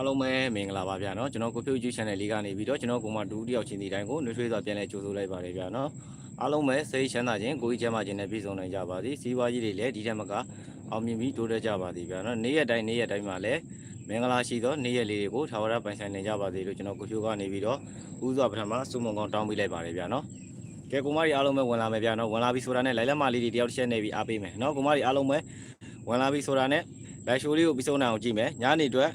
အားလုံးပဲမင်္ဂလာပါဗျာနော်ကျွန်တော်ကိုဖြိုး YouTube channel လေးကနေပြီးတော့ကျွန်တော်ကိုမဒူတယောက်ချင်းဒီတိုင်းကိုနှွှေးထွေးစွာပြန်လဲကြိုဆိုလိုက်ပါတယ်ဗျာနော်အားလုံးပဲစိတ်ချမ်းသာခြင်းကိုယ်ကြီးချမ်းသာခြင်းနဲ့ပြည့်စုံနိုင်ကြပါသည်စီးပွားရေးတွေလည်းဒီထက်မကအောင်မြင်ပြီးတိုးတက်ကြပါသည်ဗျာနော်နေ့ရက်တိုင်းနေ့ရက်တိုင်းမှာလည်းမင်္ဂလာရှိသောနေ့ရက်လေးတွေကိုထာဝရပိုင်ဆိုင်နိုင်ကြပါစေလို့ကျွန်တော်ကိုဖြိုးကနေပြီးတော့ဦးစွာပထမစုမုံကောင်းတောင်းပေးလိုက်ပါတယ်ဗျာနော်ကဲကိုမကြီးအားလုံးပဲဝင်လာမယ်ဗျာနော်ဝင်လာပြီဆိုတာနဲ့လိုက်လက်မလေးတွေတယောက်တစ်ချက်နေပြီးအားပေးမယ်နော်ကိုမကြီးအားလုံးပဲဝင်လာပြီဆိုတာနဲ့လိုက်ရှိုးလေးကိုပြီးဆုံးနိုင်အောင်ကြည့်မယ်ညနေအတွက်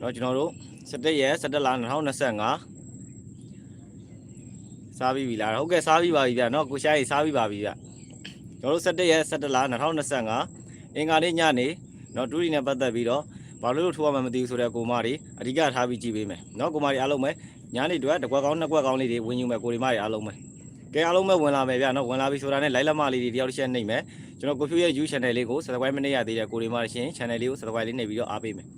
နော်ကျွန်တော်တို့ 17ရက်17လ2025စားပြီးပြီလားဟုတ်ကဲ့စားပြီးပါပြီဗျာเนาะကိုရှားကြီးစားပြီးပါပြီဗျကျွန်တော်တို့17ရက်17လ2025အင်္ဂါနေ့ညနေเนาะတူရီနဲ့ပတ်သက်ပြီးတော့ဘာလို့လို့ထိုးရမှမသိဘူးဆိုတဲ့ကိုမတွေအဓိကထားပြီးကြည့်ပေးမယ်เนาะကိုမတွေအားလုံးပဲညနေတွေတကွက်ကောင်းနှစ်ကွက်ကောင်းလေးတွေဝင်ယူမယ်ကိုဒီမတွေအားလုံးပဲကဲအားလုံးပဲဝင်လာမယ်ဗျာเนาะဝင်လာပြီဆိုတာနဲ့လိုက်လက်မလေးတွေတယောက်တစ်ချက်နှိပ်မယ်ကျွန်တော်ကိုဖြူရဲ့ YouTube channel လေးကို subscribe မနေရသေးတဲ့ကိုဒီမတွေရှင် channel လေးကို subscribe လေးနှိပ်ပြီးတော့အားပေးမယ်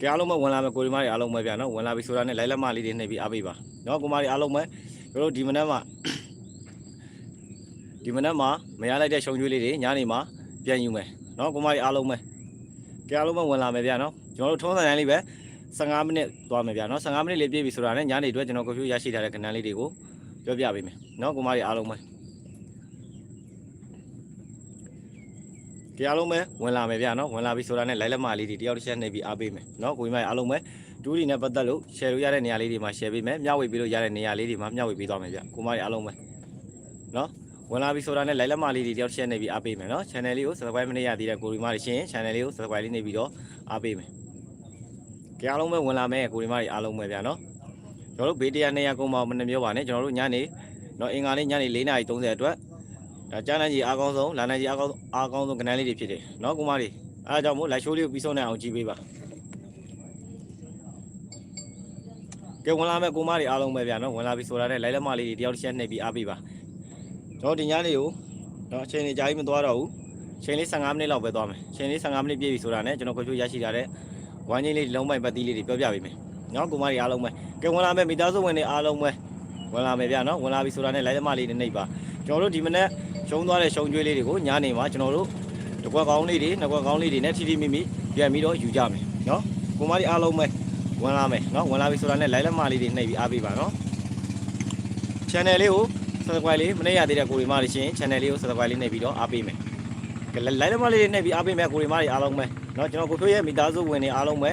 ကဲအားလုံးပဲဝင်လာမယ်ကိုရီမားတွေအားလုံးပဲဗျာနော်ဝင်လာပြီဆိုတာနဲ့လိုက်လက်မလေးတွေနှိပ်ပြီးအားပေးပါနော်ကိုမားတွေအားလုံးပဲတို့တို့ဒီမနက်မှာဒီမနက်မှာမရလိုက်တဲ့ရှုံကျွေးလေးတွေညနေမှာပြန်ယူမယ်နော်ကိုမားတွေအားလုံးပဲကဲအားလုံးပဲဝင်လာမယ်ဗျာနော်ကျွန်တော်တို့ထုံးစံတိုင်းလေးပဲ15မိနစ်သွားမယ်ဗျာနော်15မိနစ်လေးပြည့်ပြီဆိုတာနဲ့ညနေအတွက်ကျွန်တော်ကွန်ပျူတာရရှိထားတဲ့ခဏလေးတွေကိုပြောပြပေးမယ်နော်ကိုမားတွေအားလုံးပဲ ကဲအားလုံးပဲဝင်လာမယ်ဗျာနော်ဝင်လာပြီဆိုတာနဲ့လိုက်လက်မလေးတွေတယောက်တစ်ချက်နှိပ်ပြီးအားပေးမယ်နော်ကိုကြီးမအားလုံးပဲဒူးဒီနဲ့ပတ်သက်လို့ share လို့ရတဲ့နေရာလေးတွေမှာ share ပေးမယ်မျှဝေပေးလို့ရတဲ့နေရာလေးတွေမှာမျှဝေပေးသွားမယ်ဗျကိုမတွေအားလုံးပဲနော်ဝင်လာပြီဆိုတာနဲ့လိုက်လက်မလေးတွေတယောက်တစ်ချက်နှိပ်ပြီးအားပေးမယ်နော် channel လေးကို subscribe မနေရသေးတဲ့ကိုကြီးမတွေရှင် channel လေးကို subscribe လေးနှိပ်ပြီးတော့အားပေးမယ်ကဲအားလုံးပဲဝင်လာမယ်ကိုကြီးမတွေအားလုံးပဲဗျာနော်ကျွန်တော်တို့ဘေးတရားနေရာကုန်းပေါင်းမနှမျိုးပါနဲ့ကျွန်တော်တို့ညနေနော်အင်္ဂါနေ့ညနေ4:30အတွက် ဒါကြားနိုင်ကြီးအားကောင်းဆုံးလာနိုင်ကြီးအားကောင်းအားကောင်းဆုံးကဏ္ဍလေးတွေဖြစ်တယ်နော်ကိုမတွေအားကြောင့်မို့လိုက်ရှိုးလေးကိုပြီးဆုံးနိုင်အောင်ကြည့်ပေးပါကဲဝင်လာမဲ့ကိုမတွေအားလုံးပဲဗျာနော်ဝင်လာပြီဆိုတာနဲ့လိုက်လက်မလေးတွေတယောက်တစ်ချက်နှိပ်ပြီးအားပေးပါကျွန်တော်ဒီညလေးကိုနော်အချိန်လေးကြာကြီးမသွားတော့ဘူးအချိန်လေး15မိနစ်လောက်ပဲသွားမယ်အချိန်လေး15မိနစ်ပြည့်ပြီဆိုတာနဲ့ကျွန်တော်ကိုချိုးရရှိထားတဲ့ဝမ်းကြီးလေးလုံးပိုင်ပတ်တီးလေးတွေပြောပြပေးမယ်နော်ကိုမတွေအားလုံးပဲကဲဝင်လာမဲ့မိသားစုဝင်တွေအားလုံးပဲဝင်လာမယ်ဗျာနော်ဝင်လာပြီဆိုတာနဲ့လိုက်လက်မလေးတွေနှိပ်ပါကျွန်တော်တို့ဒီမနေ့ ရှုံးသွားတဲ့ရှုံးကျွေးလေးတွေကိုညနေမှာကျွန်တော်တို့တကွက်ကောင်းလေးတွေနှစ်ကွက်ကောင်းလေးတွေနဲ့ထိထိမိမိပြန်ပြီးတော့ယူကြမယ်နော်ကိုမတွေအားလုံးပဲဝင်လာမယ်နော်ဝင်လာပြီဆိုတာနဲ့လိုက်လက်မလေးတွေနှိပ်ပြီးအားပေးပါနော် channel လေးကို subscribe လေးမနေ့ရသေးတဲ့ကိုရီမတွေရှင် channel လေးကို subscribe လေးနှိပ်ပြီးတော့အားပေးမယ်ကဲလိုက်လက်မလေးတွေနှိပ်ပြီးအားပေးမယ်ကိုရီမတွေအားလုံးပဲနော်ကျွန်တော်ကိုထွေးရဲ့မိသားစုဝင်တွေအားလုံးပဲ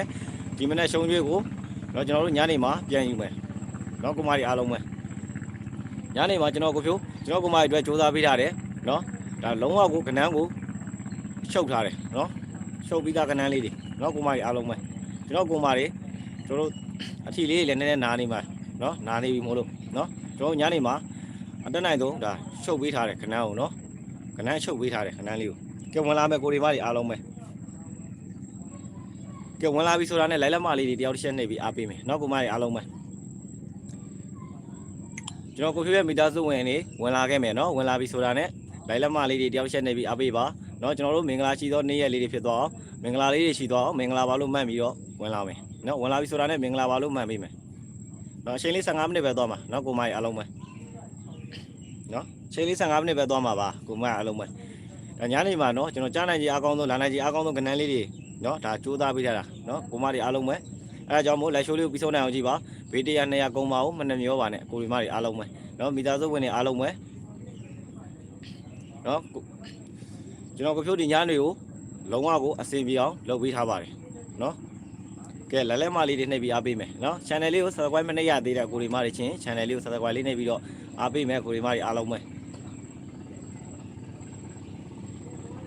ဒီမနေ့ရှုံးကျွေးကိုနော်ကျွန်တော်တို့ညနေမှာပြန်ယူမယ်နော်ကိုမတွေအားလုံးပဲညနေမှာကျွန်တော်ကိုဖြိုးကျွန်တော်ကိုမတွေအတွက်စူးစမ်းပေးထားတယ် နော်ဒါလုံးဝကိုကနန်းကိုရှုပ်ထားတယ်နော်ရှုပ်ပြီးသားကနန်းလေးတွေနော်ကိုမတွေအားလုံးပဲကျွန်တော်ကိုမတွေကျွန်တော်တို့အထီလေးတွေလည်းနည်းနည်းနားနေမှာနော်နားနေပြီမို့လို့နော်ကျွန်တော်ညနေမှာအတက်နိုင်ဆုံးဒါရှုပ်ပေးထားတယ်ကနန်းကိုနော်ကနန်းရှုပ်ပေးထားတယ်ကနန်းလေးကိုကဲဝင်လာမယ်ကိုတွေမတွေအားလုံးပဲကဲဝင်လာပြီဆိုတာနဲ့လိုက်လက်မလေးတွေတယောက်တစ်ချက်နှိပ်ပြီးအားပေးမယ်နော်ကိုမတွေအားလုံးပဲကျွန်တော်ကိုဖြိုးရဲ့မိသားစုဝင်နေဝင်လာခဲ့မယ်နော်ဝင်လာပြီဆိုတာနဲ့ လိုက်လက်မလေးတွေတယောက်တစ်ချက်နှိပ်ပြီးအားပေးပါနော်ကျွန်တော်တို့မင်္ဂလာရှိသောနေ့ရက်လေးတွေဖြစ်သွားအောင်မင်္ဂလာလေးတွေရှိသွားအောင်မင်္ဂလာပါလို့မှတ်ပြီးတော့ဝင်လာမယ်နော်ဝင်လာပြီဆိုတာနဲ့မင်္ဂလာပါလို့မှတ်ပေးမယ်နော်အချိန်လေး15မိနစ်ပဲသွားမှာနော်ကိုမတွေအားလုံးပဲနော်အချိန်လေး15မိနစ်ပဲသွားမှာပါကိုမတွေအားလုံးပဲဒါညနေမှာနော်ကျွန်တော်ကြားနိုင်ကြီးအားကောင်းဆုံးလာနိုင်ကြီးအားကောင်းဆုံးကဏ္ဍလေးတွေနော်ဒါကြိုးစားပေးထားတာနော်ကိုမတွေအားလုံးပဲအဲဒါကြောင့်မို့လက်ရှိုးလေးကိုပြီးဆုံးနိုင်အောင်ကြည့်ပါဘေးတရား200ကုန်းပါဦးမနှမျောပါနဲ့ကိုဒီမတွေအားလုံးပဲနော်မိသားစုဝင်တွေအားလုံးပဲ နော်ကိုကျွန်တော်ကဖြိုးဒီညနေကိုလုံးဝကိုအစီပြေအောင်လုပ်ပေးထားပါတယ်နော်ကဲလဲလဲမလေးတွေနှိပ်ပြီးအားပေးမယ်နော် channel လေးကို subscribe မနှိပ်ရသေးတဲ့ကိုဒီမတွေချင်း channel လေးကို subscribe လေးနှိပ်ပြီးတော့အားပေးမယ်ကိုဒီမတွေအားလုံးပဲ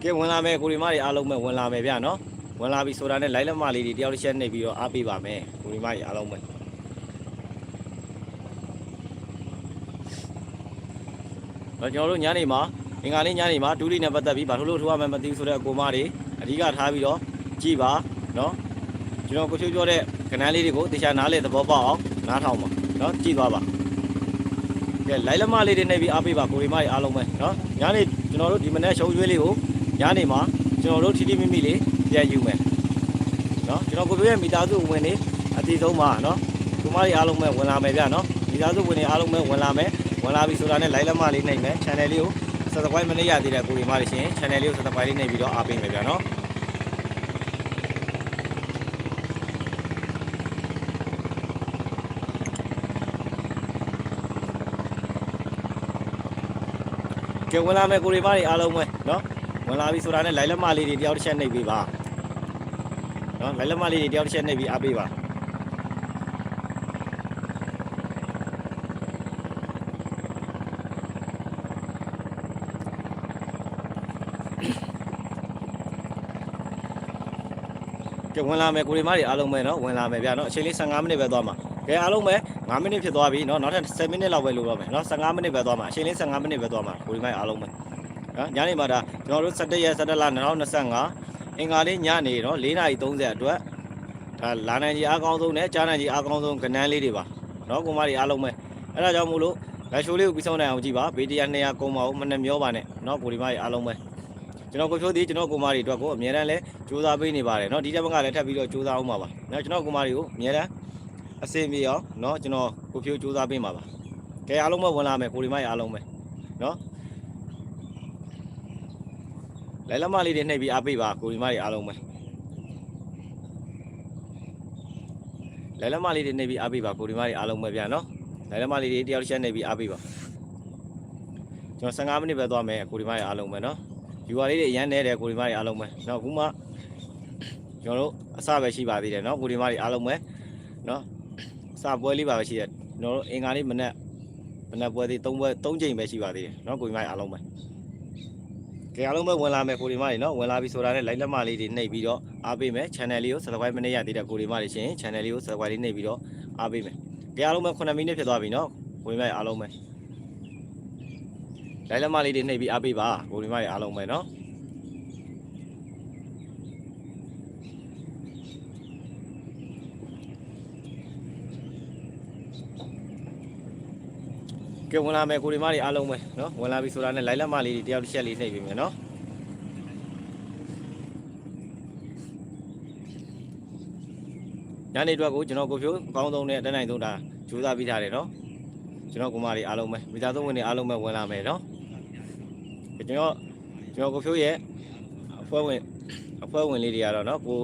ကဲဝင်လာမယ်ကိုဒီမတွေအားလုံးပဲဝင်လာမယ်ဗျာနော်ဝင်လာပြီဆိုတာနဲ့လိုက်လက်မလေးတွေတယောက်တစ်ချက်နှိပ်ပြီးတော့အားပေးပါမယ်ကိုဒီမကြီးအားလုံးပဲတော့ကျွန်တော်တို့ညနေမှာ အင်္ဂါနေ့ညနေမှာဒူးလီနဲ့ပတ်သက်ပြီးဘာလို့လို့ထိုးရမှန်းမသိဘူးဆိုတဲ့အကိုမတွေအဓိကထားပြီးတော့ကြည်ပါနော်ကျွန်တော်ကိုချိုးပြောတဲ့ကဏ္ဍလေးတွေကိုတရားနားလေသဘောပေါက်အောင်နားထောင်ပါနော်ကြည်သွားပါကဲလိုက်လက်မလေးတွေနှိပ်ပြီးအားပေးပါကိုဒီမကြီးအားလုံးပဲနော်ညနေကျွန်တော်တို့ဒီမနေ့ရှုံးရွေးလေးကိုညနေမှာကျွန်တော်တို့ထီထီမိမိလေးပြန်ယူမယ်နော်ကျွန်တော်ကိုပြရဲ့မိသားစုဝင်နေအတီဆုံးပါနော်ဒီမကြီးအားလုံးပဲဝင်လာမယ်ဗျနော်မိသားစုဝင်နေအားလုံးပဲဝင်လာမယ်ဝင်လာပြီဆိုတာနဲ့ live လက်မလေးနှိပ်မယ် channel လေးကို subscribe မလုပ်ရသေးတဲ့ကိုဒီမလေးရှင် channel လေးကို subscribe လေးနှိပ်ပြီးတော့အားပေးမယ်ဗျာနော်ကဲဝင်လာမယ်ကိုရီမားတွေအားလုံးပဲเนาะဝင်လာပြီဆိုတာနဲ့လိုင်လက်မလေးတွေတယောက်တစ်ချက်နှိပ်ပေးပါเนาะလိုင်လက်မလေးတွေတယောက်တစ်ချက်နှိပ်ပြီးအားပေးပါ ဝင်လာမယ်ကိုရီမတွေအားလုံးပဲနော်ဝင်လာမယ်ဗျာနော်အချိန်လေး15မိနစ်ပဲသွားမှာကဲအားလုံးပဲ9မိနစ်ဖြစ်သွားပြီနော်နောက်ထပ်10မိနစ်လောက်ပဲလိုတော့မယ်နော်15မိနစ်ပဲသွားမှာအချိန်လေး15မိနစ်ပဲသွားမှာကိုရီမတွေအားလုံးပဲနော်ညနေမှာဒါကျွန်တော်တို့17ရက်17လ2025အင်္ဂါနေ့ညနေတော့4:30အတွက်ဒါလာနိုင်ကြီးအားကောင်းဆုံးနဲ့ကြားနိုင်ကြီးအားကောင်းဆုံးကဏ္ဍလေးတွေပါနော်ကိုမတွေအားလုံးပဲအဲ့ဒါကြောင့်မို့လို့လက်ရှိုးလေးကိုပြီးဆုံးနိုင်အောင်ကြည့်ပါဘေးတရား200ကုန်းပါဦးမနှမျောပါနဲ့နော်ကိုဒီမတွေအားလုံးပဲ ကျွန်တော်ကိုဖြိုးသည်ကျွန်တော်ကိုမတွေအတွက်ကိုအများတန်းလဲစူးစမ်းပေးနေပါတယ်နော်ဒီတက်ဘက်ကလည်းထပ်ပြီးတော့စူးစမ်းအောင်ပါပါနော်ကျွန်တော်ကိုမတွေကိုအများတန်းအစင်ပြေအောင်နော်ကျွန်တော်ကိုဖြိုးစူးစမ်းပေးမှာပါကဲအားလုံးပဲဝင်လာမယ်ကိုဒီမတွေအားလုံးပဲနော်လဲလက်မလေးတွေနှိပ်ပြီးအားပေးပါကိုရီမတွေအားလုံးပဲလဲလက်မလေးတွေနှိပ်ပြီးအားပေးပါကိုရီမတွေအားလုံးပဲဗျာနော်လဲလက်မလေးတွေတယောက်တစ်ချက်နှိပ်ပြီးအားပေးပါကျွန်တော်15မိနစ်ပဲသွားမယ်ကိုရီမတွေအားလုံးပဲနော် ယူဝါလေးတွေအရန်နေတယ်ကိုရီမတွေအားလုံးပဲနော်အခုမှကျွန်တော်တို့အစပဲရှိပါသေးတယ်နော်ကိုရီမတွေအားလုံးပဲနော်အစပွဲလေးပါပဲရှိတယ်ကျွန်တော်တို့အင်္ဂါလေးမနေ့မနေ့ပွဲသေး3ပွဲ3ချိန်ပဲရှိပါသေးတယ်နော်ကိုရီမတွေအားလုံးပဲကဲအားလုံးပဲဝင်လာမယ်ကိုဒီမတွေနော်ဝင်လာပြီဆိုတာနဲ့ like လက်မလေးတွေနှိပ်ပြီးတော့အားပေးမယ် channel လေးကို subscribe မနေရသေးတဲ့ကိုဒီမတွေရှင် channel လေးကို subscribe လေးနှိပ်ပြီးတော့အားပေးမယ်ကဲအားလုံးပဲ9မိနစ်ဖြစ်သွားပြီနော်ဝင်မယ်အားလုံးပဲ like လက်မလေးတွေနှိပ်ပြီးအားပေးပါကိုဒီမတွေအားလုံးပဲနော်ကဲဝင်လာမယ်ကိုဒီမတွေအားလုံးပဲနော်ဝင်လာပြီဆိုတာနဲ့ like လက်မလေးတွေတယောက်တစ်ချက်လေးနှိပ်ပေးမယ်နော်ညနေအတွက်ကိုကျွန်တော်ကိုဖြိုးအကောင်းဆုံးနဲ့တက်နိုင်ဆုံးဒါကြိုးစားပြီးထားတယ်နော်ကျွန်တော်ကိုမလေးအားလုံးပဲမိသားစုဝင်တွေအားလုံးပဲဝင်လာမယ်နော် ကျွန်တော်ကျွန်တော်ကိုဖြိုးရဲ့အဖွဲ့ဝင်အဖွဲ့ဝင်လေးတွေကတော့နော်ကို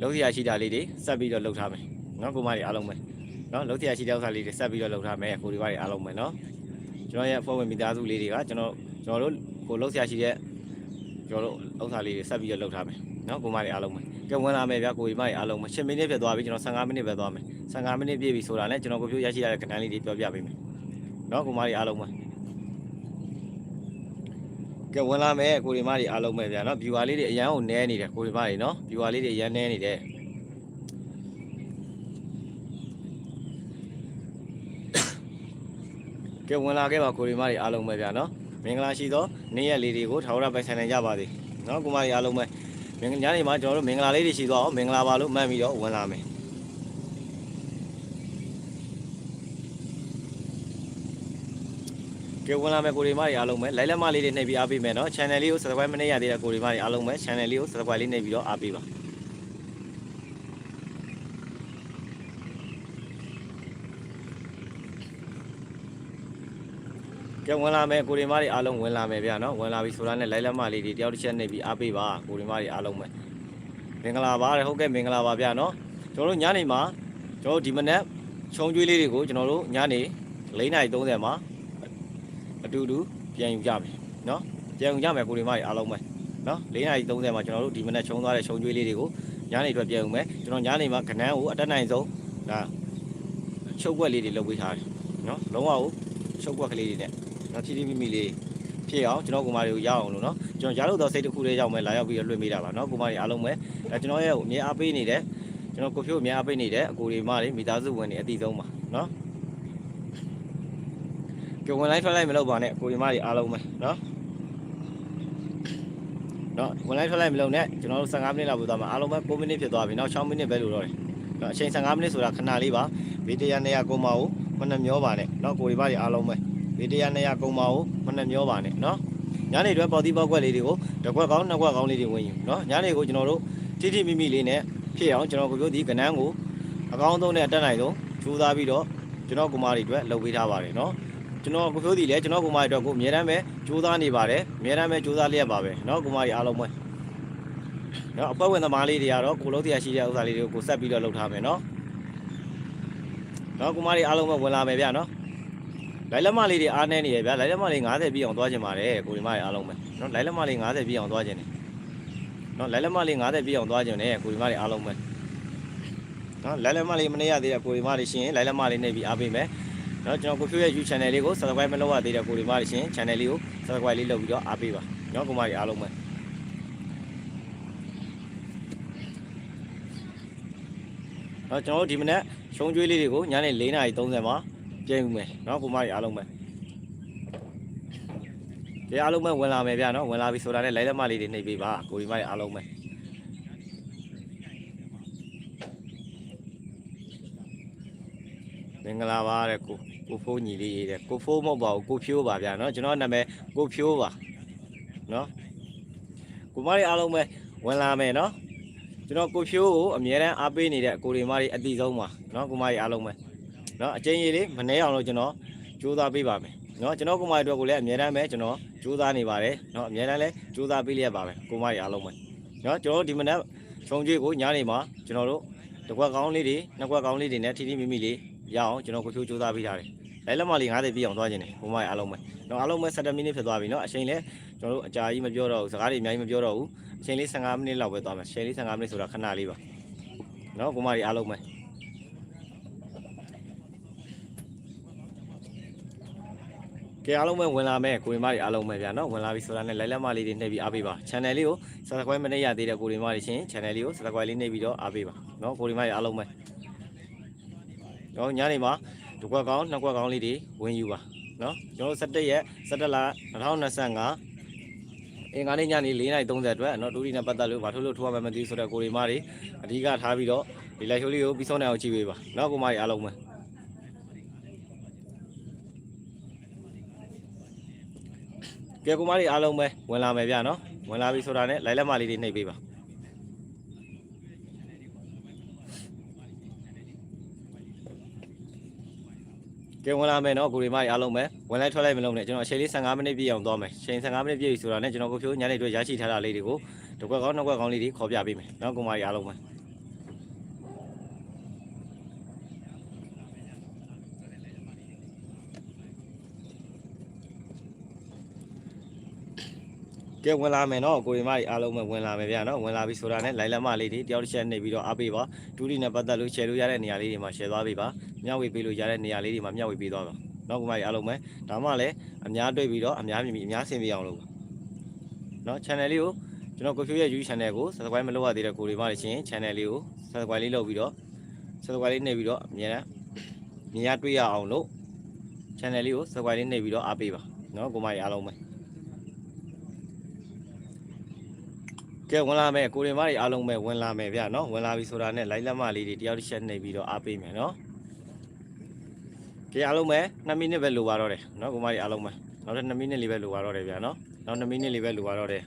လုံးစရာရှိတာလေးတွေဆက်ပြီးတော့လှုပ်ထားမယ်နော်ကိုမလေးအားလုံးပဲနော်လုံးစရာရှိတဲ့ဥစ္စာလေးတွေဆက်ပြီးတော့လှုပ်ထားမယ်ကိုဒီပါတွေအားလုံးပဲနော်ကျွန်တော်ရဲ့အဖွဲ့ဝင်မိသားစုလေးတွေကကျွန်တော်ကျွန်တော်တို့ကိုလုံးစရာရှိတဲ့ကျွန်တော်တို့ဥစ္စာလေးတွေဆက်ပြီးတော့လှုပ်ထားမယ်နော်ကိုမလေးအားလုံးပဲကဲဝင်လာမယ်ဗျာကိုကြီးမကြီးအားလုံးမ10မိနစ်ဖြစ်သွားပြီကျွန်တော်15မိနစ်ပဲသွားမယ်15မိနစ်ပြည့်ပြီဆိုတာနဲ့ကျွန်တော်ကိုပြိုးရရှိရတဲ့ကဏ္ဍလေးတွေပြောပြပေးမယ်နော်ကိုမကြီးအားလုံးမ ကဲဝင်လာမယ်ကိုကြီးမကြီးအားလုံးပဲဗျာနော် viewer လေးတွေအရန်ကိုနဲနေတယ်ကိုကြီးမကြီးနော် viewer လေးတွေအရန်နဲနေတယ်ကဲဝင်လာခဲ့ပါကိုကြီးမကြီးအားလုံးပဲဗျာနော်မင်္ဂလာရှိသောနေ့ရက်လေးတွေကိုထာဝရပိုင်ဆိုင်နိုင်ကြပါစေနော်ကိုမကြီးအားလုံးပဲမင်္ဂညနေမှာကျွန်တော်တို့မင်္ဂလာလေးတွေရှိသွားအောင်မင်္ဂလာပါလို့မှတ်ပြီးတော့ဝင်လာမယ် ကဲဝင်လာမယ်ကိုရီမတွေအားလုံးပဲလိုက်လက်မလေးတွေနှိပ်ပြီးအားပေးမယ်နော် channel လေးကို subscribe မနေရသေးတဲ့ကိုရီမတွေအားလုံးပဲ channel လေးကို subscribe လေးနှိပ်ပြီးတော့အားပေးပါကဲဝင်လာမယ်ကိုရီမတွေအားလုံးဝင်လာမယ်ဗျာနော်ဝင်လာပြီဆိုတာနဲ့လိုက်လက်မလေးတွေတယောက်တစ်ချက်နှိပ်ပြီးအားပေးပါကိုရီမတွေအားလုံးပဲမင်္ဂလာပါတဲ့ဟုတ်ကဲ့မင်္ဂလာပါဗျာနော်ကျွန်တော်တို့ညနေမှာကျွန်တော်တို့ဒီမနက်ခြုံကျွေးလေးတွေကိုကျွန်တော်တို့ညနေ4:30မှာ အတူတူပြန်ယူကြမယ်နော်ပြန်ယူကြမယ်ကိုရီမတွေအားလုံးပဲနော်4:30မှာကျွန်တော်တို့ဒီမနက်ခြုံသွားတဲ့ခြုံကျွေးလေးတွေကိုညနေအတွက်ပြန်ယူမယ်ကျွန်တော်ညနေမှာခဏန်းကိုအတက်နိုင်ဆုံးဒါချုပ်ွက်လေးတွေလုပ်ပေးထားတယ်နော်လုံးဝကိုချုပ်ွက်ကလေးတွေနဲ့နော်ဖြည်းဖြည်းမိမိလေးဖြစ်အောင်ကျွန်တော်ကိုမတွေကိုရအောင်လို့နော်ကျွန်တော်ရလို့တော့စိတ်တစ်ခုလေးရောက်မယ်လာရောက်ပြီးတော့လွှင့်မိတာပါနော်ကိုမတွေအားလုံးပဲဒါကျွန်တော်ရဲ့အမြဲအားပေးနေတဲ့ကျွန်တော်ကိုဖြိုးအမြဲအားပေးနေတဲ့အကိုတွေမတွေမိသားစုဝင်တွေအတိဆုံးပါနော် ကိုဝင်လိုက်ထွက်လိုက်မလုပ်ပါနဲ့ကိုရီမတွေအားလုံးပဲနော်နော်ဝင်လိုက်ထွက်လိုက်မလုပ်နဲ့ကျွန်တော်တို့15မိနစ်လောက်ပို့သွားမှာအားလုံးပဲ9မိနစ်ဖြစ်သွားပြီနောက်6မိနစ်ပဲလိုတော့တယ်နော်အချိန်15မိနစ်ဆိုတာခဏလေးပါဗီတရား200ကုံပါကိုမနှမျောပါနဲ့နော်ကိုရီမတွေအားလုံးပဲဗီတရား200ကုံပါကိုမနှမျောပါနဲ့နော်ညနေတွဲပေါ်သီးပေါက်ွက်လေးတွေကိုတစ်ခွက်ကောင်းနှစ်ခွက်ကောင်းလေးတွေဝင်ယူနော်ညနေကိုကျွန်တော်တို့တိတိမိမိလေးနဲ့ဖြစ်အောင်ကျွန်တော်ကိုပြောဒီကနန်းကိုအကောင်းဆုံးနဲ့အတက်နိုင်ဆုံးကြိုးစားပြီးတော့ကျွန်တော်ကုမာတွေအတွက်လုပ်ပေးထားပါတယ်နော် ကျွန်တော်ကိုပြောဒီလေကျွန်တော်ကုမာတွေအတွက်ကိုအများတမ်းပဲကြိုးစားနေပါတယ်အများတမ်းပဲကြိုးစားလျက်ပါပဲเนาะကုမာတွေအားလုံးပဲเนาะအပတ်ဝင်သမားလေးတွေကတော့ကိုလုံးတရားရှိတဲ့ဥစ္စာလေးတွေကိုကိုဆက်ပြီးတော့လုပ်ထားမယ်เนาะเนาะကုမာတွေအားလုံးပဲဝင်လာမယ်ဗျာเนาะ လိုက်လက်မလေးတွေအားနေနေရဗျာလိုက်လက်မလေး90ပြည့်အောင်သွားခြင်းပါတယ်ကိုဒီမတွေအားလုံးပဲနော်လိုက်လက်မလေး90ပြည့်အောင်သွားခြင်းတယ်နော်လိုက်လက်မလေး90ပြည့်အောင်သွားခြင်းတယ်ကိုဒီမတွေအားလုံးပဲနော်လိုက်လက်မလေးမနေရသေးတဲ့ကိုဒီမတွေရှင်လိုက်လက်မလေးနေပြီးအားပေးမယ် နော်ကျွန်တော်ကိုဖြိုးရဲ့ YouTube channel လေးကို subscribe မလုပ်ရသေးတဲ့ကိုဒီမတွေရှင် channel လေးကို subscribe လေးလုပ်ပြီးတော့အားပေးပါနော်ကိုမတွေအားလုံးပဲနော်ကျွန်တော်တို့ဒီမနေ့ရှုံးကျွေးလေးတွေကိုညနေ4:30မှာပြင်ဦးမယ်နော်ကိုမတွေအားလုံးပဲဒီအားလုံးပဲဝင်လာမယ်ဗျာနော်ဝင်လာပြီဆိုတာနဲ့လိုက်လက်မလေးတွေနှိပ်ပေးပါကိုဒီမတွေအားလုံးပဲမင်္ဂလာပါတဲ့ကို ကိုဖိုးညီလေးရေးတယ်ကိုဖိုးမဟုတ်ပါဘူးကိုဖြိုးပါဗျာနော်ကျွန်တော်နာမည်ကိုဖြိုးပါနော်ကိုမတွေအားလုံးပဲဝင်လာမယ်နော်ကျွန်တော်ကိုဖြိုးကိုအမြဲတမ်းအားပေးနေတဲ့ကိုရီမတွေအတိဆုံးပါနော်ကိုမတွေအားလုံးပဲနော်အချင်းကြီးလေးမနှဲအောင်လို့ကျွန်တော်ကြိုးစားပေးပါမယ်နော်ကျွန်တော်ကိုမတွေအတွက်ကိုလည်းအမြဲတမ်းပဲကျွန်တော်ကြိုးစားနေပါတယ်နော်အမြဲတမ်းလည်းကြိုးစားပေးလျက်ပါပဲကိုမတွေအားလုံးပဲနော်ကျွန်တော်ဒီမနက်ခြုံကြွေးကိုညနေမှာကျွန်တော်တို့တစ်ခွက်ကောင်းလေးတွေနှစ်ခွက်ကောင်းလေးတွေနဲ့ထိထိမိမိလေး ရအောင်ကျွန်တော်ကိုဖြိုးစူးစမ်းပေးထားတယ်လဲလက်မလေး90ပြည့်အောင်သွားခြင်းတယ်ဘုမရအားလုံးပဲနော်အားလုံးပဲ7မိနစ်ဖြစ်သွားပြီနော်အချိန်လဲကျွန်တော်တို့အကြာကြီးမပြောတော့ဘူးစကားတွေအများကြီးမပြောတော့ဘူးအချိန်လေး15မိနစ်လောက်ပဲသွားမယ်အချိန်လေး15မိနစ်ဆိုတာခဏလေးပါနော်ဘုမရအားလုံးပဲကဲအားလုံးပဲဝင်လာမယ်ကိုရီမားတွေအားလုံးပဲဗျာနော်ဝင်လာပြီဆိုတာနဲ့လိုက်လက်မလေးတွေနှိပ်ပြီးအားပေးပါ channel လေးကို subscribe မနှိပ်ရသေးတဲ့ကိုရီမားတွေရှင် channel လေးကို subscribe လေးနှိပ်ပြီးတော့အားပေးပါနော်ကိုရီမားတွေအားလုံးပဲ နော်ညနေမှာတစ်ခွက်ကောင်းနှစ်ခွက်ကောင်းလေးတွေဝင်ယူပါနော်ကျွန်တော်17ရက်17လ2025အင်္ဂါနေ့ညနေ4:30အတွက်နော်ဒူရီနဲ့ပတ်သက်လို့ဘာထုတ်လို့ထိုးရမှမသိဆိုတဲ့ကိုရီမတွေအဓိကထားပြီးတော့ဒီလိုက်ရှိုးလေးကိုပြီးဆုံးနေအောင်ကြည့်ပေးပါနော်ကိုမတွေအားလုံးပဲကဲကူမလေးအားလုံးပဲဝင်လာမယ်ဗျာနော်ဝင်လာပြီဆိုတာနဲ့လိုက်လက်မလေးတွေနှိပ်ပေးပါ ကဲဝင်လာမယ်နော်ကိုရီမကြီးအားလုံးပဲဝင်လိုက်ထွက်လိုက်မလုံးနဲ့ကျွန်တော်အချိန်လေး15မိနစ်ပြည့်အောင်သွားမယ်ချိန်15မိနစ်ပြည့်ပြီဆိုတာနဲ့ကျွန်တော်ကိုဖြိုးညနေအတွက်ရရှိထားတာလေးတွေကိုတစ်ခွက်ကောင်းနှစ်ခွက်ကောင်းလေးတွေခေါ်ပြပေးမယ်နော်ကိုမကြီးအားလုံးပဲ ကဲဝင်လာမယ်နော်ကိုရီမကြီးအားလုံးပဲဝင်လာမယ်ဗျာနော်ဝင်လာပြီဆိုတာနဲ့လိုက်လက်မလေးတွေတယောက်တစ်ချက်နှိပ်ပြီးတော့အားပေးပါဒူရီနဲ့ပတ်သက်လို့ share လို့ရတဲ့နေရာလေးတွေမှာ share သွားပေးပါမျှဝေပေးလို့ရတဲ့နေရာလေးတွေမှာမျှဝေပေးသွားပါနော်ကိုမကြီးအားလုံးပဲဒါမှလည်းအများတွေ့ပြီးတော့အများမြင်ပြီးအများဆင်ပြေအောင်လုပ်ပါနော် channel လေးကိုကျွန်တော်ကိုဖြိုးရဲ့ YouTube channel ကို subscribe မလုပ်ရသေးတဲ့ကိုရီမတွေရှင် channel လေးကို subscribe လေးလုပ်ပြီးတော့ subscribe လေးနှိပ်ပြီးတော့အများနဲ့မြင်ရတွေ့ရအောင်လို့ channel လေးကို subscribe လေးနှိပ်ပြီးတော့အားပေးပါနော်ကိုမကြီးအားလုံးပဲ ကဲဝင်လာမယ်ကိုရီမတွေအားလုံးပဲဝင်လာမယ်ဗျာနော်ဝင်လာပြီဆိုတာနဲ့လိုက်လက်မလေးတွေတယောက်တစ်ချက်နှိပ်ပြီးတော့အားပေးမယ်နော်ကဲအားလုံးပဲ2မိနစ်ပဲလိုပါတော့တယ်နော်ကိုမကြီးအားလုံးပဲနောက်ထပ်2မိနစ်လေးပဲလိုပါတော့တယ်ဗျာနော်နောက်2မိနစ်လေးပဲလိုပါတော့တယ်